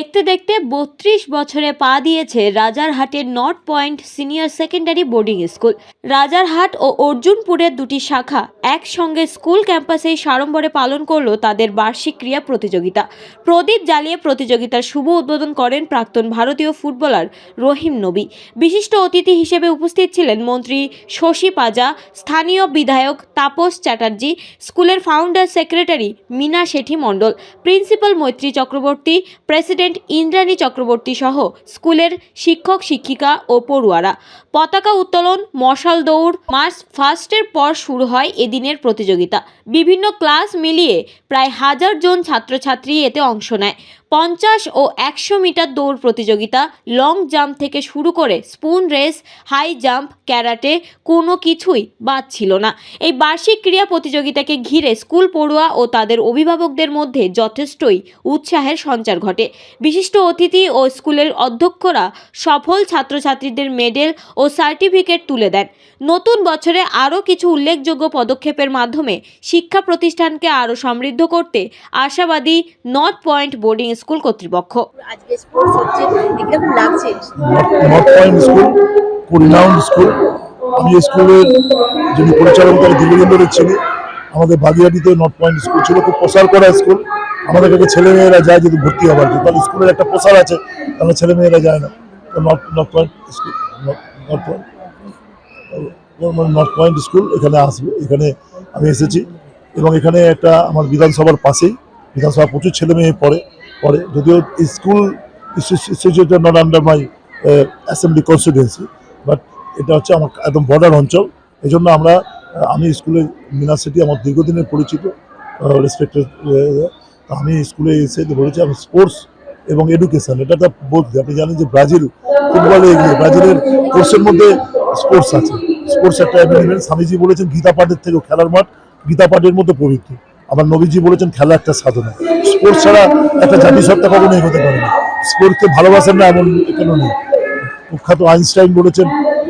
দেখতে দেখতে বত্রিশ বছরে পা দিয়েছে রাজারহাটের north point senior secondary boarding school. Rajarhat ও অর্জুনপুরের দুটি শাখা একসঙ্গে স্কুল ক্যাম্পাসেই সাড়ম্বরে পালন করল তাদের বার্ষিক ক্রীড়া প্রতিযোগিতা। প্রদীপ জ্বালিয়ে প্রতিযোগিতার শুভ উদ্বোধন করেন প্রাক্তন ভারতীয় ফুটবলার রহিম নবী। বিশিষ্ট অতিথি হিসেবে উপস্থিত ছিলেন মন্ত্রী শশী পাজা, স্থানীয় বিধায়ক তাপস চ্যাটার্জি, স্কুলের founder secretary Mina Sethi Mondal, principal Maitri Chakraborty, president Indrani Chakraborty সহ স্কুলের শিক্ষক, শিক্ষিকা ও পড়ুয়ারা। পতাকা উত্তোলন, মশাল দৌড়, মার্চ ফার্স্টের পর শুরু হয় এদিনের প্রতিযোগিতা। বিভিন্ন ক্লাস মিলিয়ে প্রায় হাজার জন ছাত্রছাত্রী এতে অংশ নেয়। পঞ্চাশ ও একশো মিটার দৌড় প্রতিযোগিতা, লং জাম্প থেকে শুরু করে spoon race, high jump, karate কোনো কিছুই বাদ ছিল না। এই বার্ষিক ক্রীড়া প্রতিযোগিতাকে ঘিরে স্কুল পড়ুয়া ও তাদের অভিভাবকদের মধ্যে যথেষ্টই উৎসাহের সঞ্চার ঘটে। বিশিষ্ট অতিথি ও স্কুলের অধ্যক্ষরা সফল ছাত্রছাত্রীদের মেডেল ও সার্টিফিকেট তুলে দেন। নতুন বছরে আরও কিছু উল্লেখযোগ্য পদক্ষেপের মাধ্যমে শিক্ষা প্রতিষ্ঠানকে আরও সমৃদ্ধ করতে আশাবাদী নর্থ পয়েন্ট বোর্ডিং স্কুল কর্তৃপক্ষ। আজকে স্পোর্টস হচ্ছে কীরকম লাগছে। নর্থ পয়েন্ট স্কুল স্কুল আমি স্কুলের যিনি পরিচালক তার দীর্ঘদিন ধরে চিনি। আমাদের বাগিয়াটিতে নর্থ পয়েন্ট স্কুল ছিল খুব প্রসার করা স্কুল আমাদের কাছে ছেলেমেয়েরা যায় যদি ভর্তি হবার জন্য। তাহলে স্কুলের একটা প্রসার আছে তাহলে ছেলেমেয়েরা যায় না। তো north north point school north point north point school এখানে আসবে। এখানে আমি এসেছি। এবং এখানে একটা আমার বিধানসভার পাশেই বিধানসভা প্রচুর ছেলে মেয়ে পড়ে। পড়ে যদিও school situated not under my assembly constituency but এটা হচ্ছে আমার একদম বর্ডার অঞ্চল। এই জন্য আমরা আমি স্কুলে মিনা সিটি আমার দীর্ঘদিনের পরিচিত রেসপেক্টেড আমি স্কুলে এসে বলেছি, আমি স্পোর্টস এবং এডুকেশন এটা তো বলতে আপনি জানেন যে ব্রাজিল, ফুটবলে এগিয়ে, ব্রাজিলের কোর্সের মধ্যে স্পোর্টস আছে। স্পোর্টস একটা এলিমেন্ট স্বামীজি বলেছেন গীতা পাঠের থেকেও খেলার মাঠ গীতা পাঠের মধ্যে পবিত্র। আবার নবীজি বলেছেন খেলা একটা সাধনা। স্পোর্টস ছাড়া একটা জাতিসত্তা কখনো এগোতে পারে না। স্পোর্টকে ভালোবাসেন না এমন কেন নেই। প্রখ্যাত আইনস্টাইন বলেছেন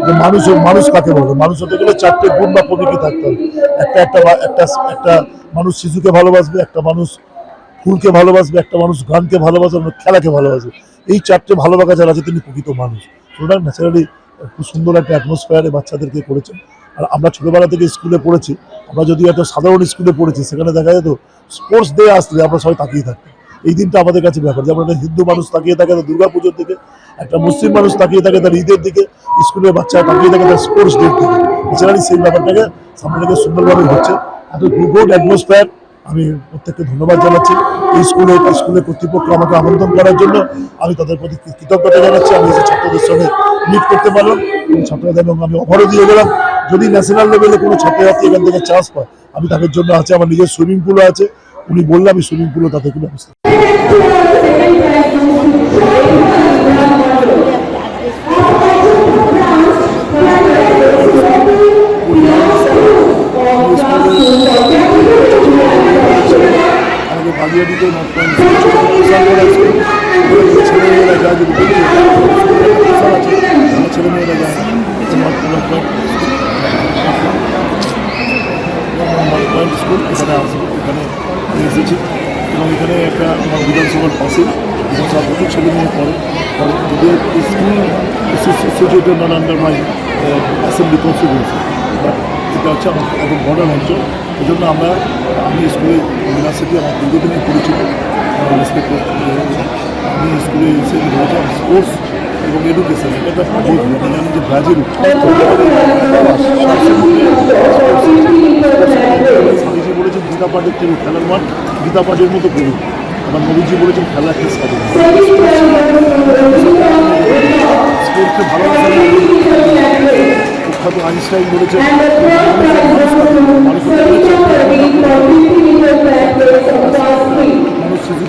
যে মানুষ মানুষ কাকে বলে? মানুষ হতে গেলে চারটে গুণ বা প্রবৃত্তি থাকতে হবে। একটা একটা একটা একটা মানুষ শিশুকে ভালোবাসবে, একটা মানুষ ফুলকে ভালোবাসবে, একটা মানুষ গানকে ভালোবাসবে খেলাকে ভালোবাসবে এই চারটে ভালোবাসা যারা আছে তিনি প্রকৃত মানুষ। সুতরাং ন্যাচারালি খুব সুন্দর একটা অ্যাটমসফিয়ারে বাচ্চাদেরকে করেছেন। আর আমরা ছোটবেলা থেকে স্কুলে পড়েছি, আমরা যদি একটা সাধারণ স্কুলে পড়েছি, সেখানে দেখা যেত স্পোর্টস ডে আসলে আমরা সবাই তাকিয়ে থাকতাম। এই দিনটা আমাদের কাছে ব্যাপার, যেমন একটা হিন্দু মানুষ তাকিয়ে থাকে তার দুর্গা পুজোর দিকে, একটা মুসলিম মানুষ তাকিয়ে থাকে তার ঈদের দিকে, স্কুলের বাচ্চারা তাকিয়ে থাকে তার স্পোর্টস ডের দিকে। ন্যাচারালি সেই ব্যাপারটাকে সামনে থেকে সুন্দরভাবে হচ্ছে, এত গুড অ্যাটমসফিয়ার আমি প্রত্যেককে ধন্যবাদ জানাচ্ছি। এই স্কুলে স্কুলের কর্তৃপক্ষ আমাকে আমন্ত্রণ করার জন্য আমি তাদের প্রতি কৃতজ্ঞতা জানাচ্ছি। আমি ছাত্রদের সঙ্গে মিট করতে পারলাম। ছাত্রদের এবং আমি অফারও দিয়ে গেলাম। যদি ন্যাশনাল লেভেলে কোনো ছাত্রছাত্রী এখান থেকে চান্স পায়, আমি তাদের জন্য আছে, আমার নিজের সুইমিং পুলও আছে। উনি বললে আমি সুইমিং পুলও ব্যবস্থা বড় স্কুল ওখানে ছেলেমেয়েরা যায়। ছেলেমেয়েরা যায়। পয়েন্ট স্কুল এখানে এসেছি এবং এখানে একটা আমার বিধানসভার পাশে বিধানসভা প্রচুর ছেলে মেয়ে পড়ে যদিও school situated under my assembly constituency এটা হচ্ছে আমার একদম বর্ডার অঞ্চল এই জন্য আমরা আমি স্কুলে আমার দীর্ঘদিনের পরিচিত আমি স্কুলে এবং এডুকেশন এটা একটা বহুত আপনি জানেন যে ব্রাজিল স্বামীজি বলেছেন গীতা পাঠের থেকে খেলার মাঠ, গীতা পাঠের মতো করুন আবার নবীজি বলেছেন খেলা একটা সাধন? স্পোর্টকে ভালোবাসা প্রখ্যাত আইনস্টাইন বলেছেন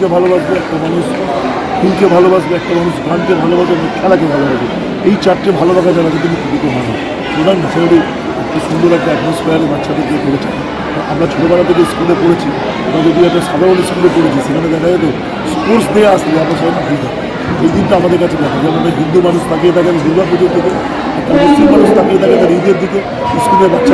শিশুকে ভালোবাসবে একটা মানুষ ফুলকে ভালোবাসবে একটা মানুষ গানকে ভালোবাসবে এবং খেলাকে ভালোবাসবে। এই চারটে ভালোবাসা যারা কিন্তু প্রকৃত মানুষ সুতরাং ন্যাচারালি একটু সুন্দর একটা অ্যাটমসফিয়ারে বাচ্চাদেরকে করেছে। আমরা ছোটোবেলা থেকে স্কুলে পড়েছি, আমরা যদি একটা সাধারণ স্কুলে পড়েছি, সেখানে দেখা যেত স্পোর্টস ডে আসলে আমরা সবাই থাকি এই দিনটা আমাদের কাছে দেখা, যেমন একটা হিন্দু মানুষ তাকিয়ে থাকে দুর্গা পুজোর দিকে, একটা মুসলিম মানুষ তাকিয়ে থাকে তার ঈদের দিকে, স্কুলের বাচ্চা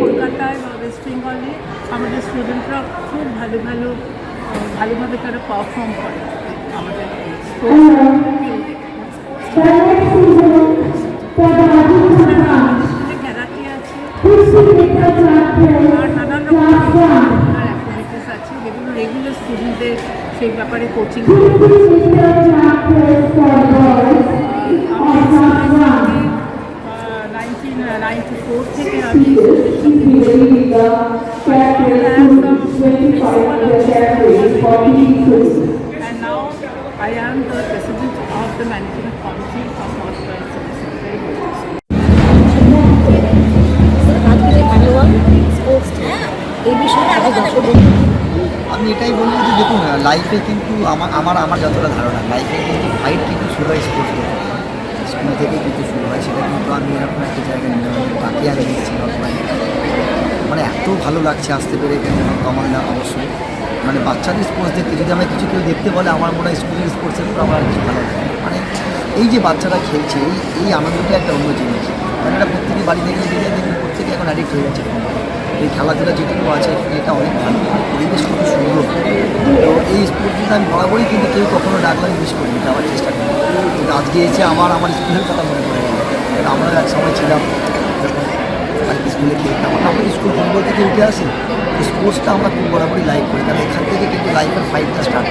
কলকাতায় বা ওয়েস্ট বেঙ্গলে আমাদের স্টুডেন্টরা খুব ভালো ভালো ভালোভাবে তারা পারফর্ম করে আমাদের ক্যারাটে আছে, আর নানান আছে, যেগুলো রেগুলার স্টুডেন্টদের সেই ব্যাপারে কোচিং নাইনটি ফোর থেকে আমি And now I am the president of the management committee of. আজকের অ্যানুয়াল স্পোর্টস ডে এই বিষয়ে আগে আমি এটাই বলব যে দেখুন লাইফে কিন্তু আমার আমার আমার যতটা ধারণা লাইফে কিন্তু ফাইট কিন্তু শুরু হয় স্পোর্টস স্কুল থেকে কিন্তু শুরু হয়, সেটা আমি এরকম একটা জায়গায় তাকে আমি দিচ্ছি মানে এত ভালো লাগছে আসতে পেরে এখানে কমান্ডা অবশ্যই। মানে বাচ্চাদের স্পোর্টস দেখতে, যদি আমরা কিছু কেউ দেখতে বলে, আমার মনে হয় স্কুলের স্পোর্টসের উপর আমার কিছু ভালো লাগে মানে এই যে বাচ্চারা খেলছে, এই এই আনন্দটা একটা অন্য জিনিস। কারণ এটা প্রত্যেকে বাড়ি থেকে নিজে দেখবে প্রত্যেকে এখন অ্যাডিক্ট হয়ে যাচ্ছে। এই খেলাধুলা যেটুকু আছে, এটা অনেক ভালো। পরিবেশ খুব সুন্দর। তো এই স্পোর্টসটা আমি বরাবরই কিন্তু কেউ কখনো ডাকলে মিস করিনি যাওয়ার চেষ্টা করি কিন্তু আজকে এসে আমার আমার স্কুলের কথা মনে পড়ে গেল আমরা এক সময় ছিলাম স্কুলে খেলতাম। আমরা স্কুল ফুটবল থেকে উঠে আসি স্পোর্টসটা আমরা খুব বরাবরই লাইক করি। কারণ এখান থেকে কিন্তু লাইফের ফাইটটা স্টার্ট